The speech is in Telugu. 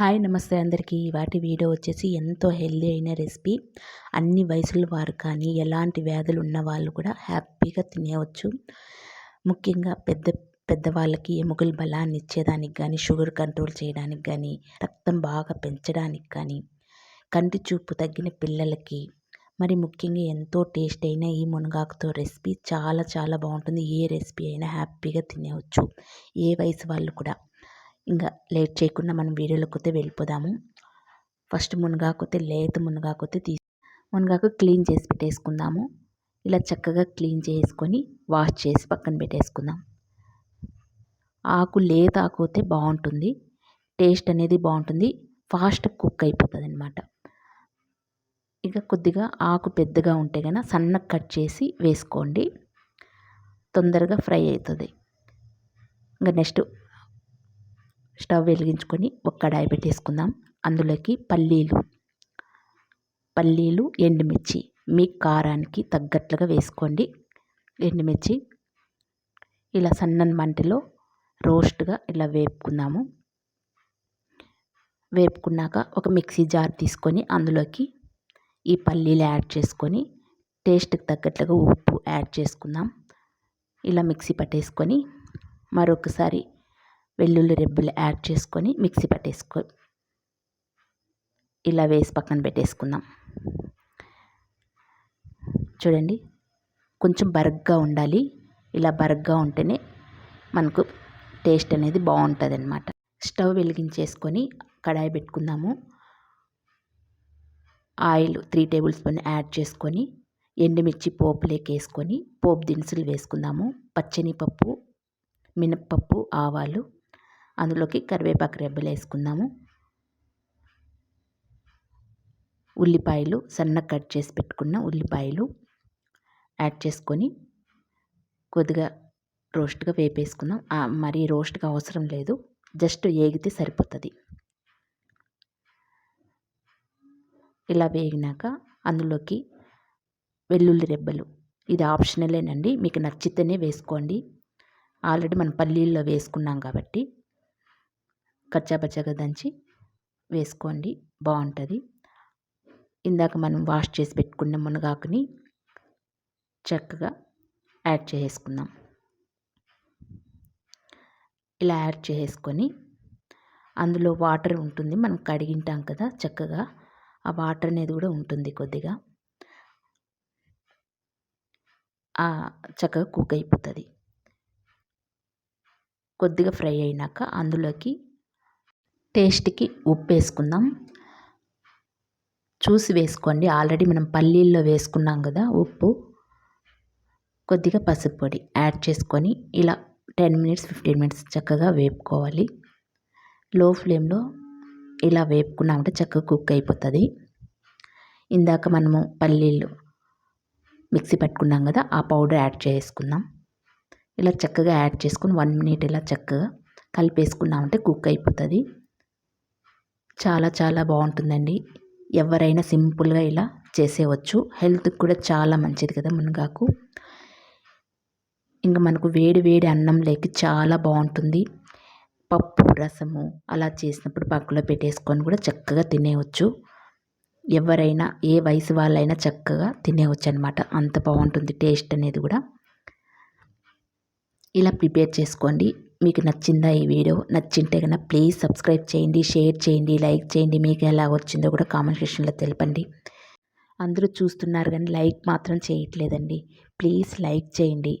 హాయ్ నమస్తే అందరికీ. వాటి వీడియో వచ్చేసి ఎంతో హెల్దీ అయిన రెసిపీ. అన్ని వయసుల వారు కానీ ఎలాంటి వ్యాధులు ఉన్న వాళ్ళు కూడా హ్యాపీగా తినేయవచ్చు ముఖ్యంగా పెద్ద పెద్దవాళ్ళకి ఎముకలు బలాన్ని ఇచ్చేదానికి కానీ షుగర్ కంట్రోల్ చేయడానికి కానీ రక్తం బాగా పెంచడానికి కానీ కంటి చూపు తగ్గిన పిల్లలకి మరి ముఖ్యంగా ఎంతో టేస్ట్ అయిన ఈ మునగాకుతో రెసిపీ చాలా చాలా బాగుంటుంది. ఏ రెసిపీ అయినా హ్యాపీగా తినేయవచ్చు ఏ వయసు వాళ్ళు కూడా. ఇంకా లేట్ చేయకుండా మనం వీడియోలోకి వెళ్ళిపోదాము. ఫస్ట్ మునగాకపోతే లేత మునగాకపోతే తీసు మునగాకు క్లీన్ చేసి పెట్టేసుకుందాము. ఇలా చక్కగా క్లీన్ చేసుకొని వాష్ చేసి పక్కన పెట్టేసుకుందాం. ఆకు లేత ఆకు అయితే బాగుంటుంది. టేస్ట్ అనేది బాగుంటుంది. ఫాస్ట్ కుక్ అయిపోతుంది అనమాట ఇక కొద్దిగా ఆకు పెద్దగా ఉంటే కనుక సన్నగా కట్ చేసి వేసుకోండి. తొందరగా ఫ్రై అవుతుంది. ఇంకా నెక్స్ట్ స్టవ్ వెలిగించుకొని ఒక కడాయి పెట్టేసుకుందాం. అందులోకి పల్లీలు పల్లీలు ఎండుమిర్చి. మీ కారానికి తగ్గట్లుగా వేసుకోండి. ఎండుమిర్చి ఇలా సన్నని మంటలో రోస్ట్గా ఇలా వేపుకుందాము. వేపుకున్నాక ఒక మిక్సీ జార్ తీసుకొని అందులోకి ఈ పల్లీలు యాడ్ చేసుకొని టేస్ట్కి తగ్గట్లుగా ఉప్పు యాడ్ చేసుకుందాం. ఇలా మిక్సీ పట్టేసుకొని మరొకసారి వెల్లుల్లి రెబ్బలు యాడ్ చేసుకొని మిక్సీ పట్టేసుకో ఇలా వేసి పక్కన పెట్టేసుకుందాం. చూడండి కొంచెం బరగ్గా ఉండాలి. ఇలా బరగ్గా ఉంటేనే మనకు టేస్ట్ అనేది బాగుంటుంది అనమాట స్టవ్ వెలిగించేసుకొని కడాయి పెట్టుకుందాము. Oil three tablespoon add చేసుకొని ఎండుమిర్చి పోపులేకి వేసుకొని పోపు దినుసులు వేసుకుందాము. పచ్చని పప్పు మినప్పప్పు ఆవాలు అందులోకి కరివేపాకు రెబ్బలు వేసుకుందాము. ఉల్లిపాయలు సన్నగా కట్ చేసి పెట్టుకున్న ఉల్లిపాయలు యాడ్ చేసుకొని కొద్దిగా రోస్ట్గా వేపేసుకుందాం. మరీ రోస్ట్గా అవసరం లేదు. జస్ట్ ఏగితే సరిపోతుంది. ఇలా వేగినాక అందులోకి వెల్లుల్లి రెబ్బలు. ఇది ఆప్షనలేనండి. మీకు నచ్చితేనే వేసుకోండి. ఆల్రెడీ మనం పల్లీల్లో వేసుకున్నాం కాబట్టి. కచ్చాపచ్చాగా దంచి వేసుకోండి. బాగుంటుంది ఇందాక మనం వాష్ చేసి పెట్టుకున్న మునగాకుని చక్కగా యాడ్ చేసుకుందాం ఇలా యాడ్ చేసుకొని అందులో వాటర్ ఉంటుంది. మనం కడిగింటాం కదా చక్కగా. ఆ వాటర్ అనేది కూడా ఉంటుంది కొద్దిగా. చక్కగా కుక్ అయిపోతుంది. కొద్దిగా ఫ్రై అయినాక అందులోకి టేస్ట్కి ఉప్పు వేసుకుందాం చూసి వేసుకోండి. ఆల్రెడీ మనం పల్లీల్లో వేసుకున్నాం కదా ఉప్పు. కొద్దిగా పసుపు పొడి యాడ్ చేసుకొని ఇలా టెన్ మినిట్స్ ఫిఫ్టీన్ మినిట్స్ చక్కగా వేపుకోవాలి. లో ఫ్లేమ్లో ఇలా వేపుకున్నామంటే చక్కగా కుక్ అయిపోతుంది. ఇందాక మనము పల్లీలు మిక్సీ పట్టుకున్నాం కదా ఆ పౌడర్ యాడ్ చేసుకుందాం. ఇలా చక్కగా యాడ్ చేసుకుని వన్ మినిట్ ఇలా చక్కగా కలిపేసుకున్నామంటే కుక్ అయిపోతుంది. చాలా చాలా బాగుంటుందండి. ఎవరైనా సింపుల్గా ఇలా చేసేవచ్చు. హెల్త్కి కూడా చాలా మంచిది కదా మునగాకు. ఇంకా మనకు వేడి వేడి అన్నం లేక చాలా బాగుంటుంది. పప్పు రసము అలా చేసినప్పుడు పక్కలో పెట్టేసుకొని కూడా చక్కగా తినేయవచ్చు ఎవరైనా ఏ వయసు వాళ్ళైనా చక్కగా తినేయవచ్చు అనమాట అంత బాగుంటుంది టేస్ట్ అనేది కూడా. ఇలా ప్రిపేర్ చేసుకోండి. మీకు నచ్చిందా ఈ వీడియో? నచ్చింటే కనుక ప్లీజ్ సబ్స్క్రైబ్ చేయండి షేర్ చేయండి లైక్ చేయండి. మీకు ఎలా వచ్చిందో కూడా కామెంట్ సెక్షన్లో తెలపండి. అందరూ చూస్తున్నారు కానీ లైక్ మాత్రం చేయట్లేదండి. ప్లీజ్ లైక్ చేయండి.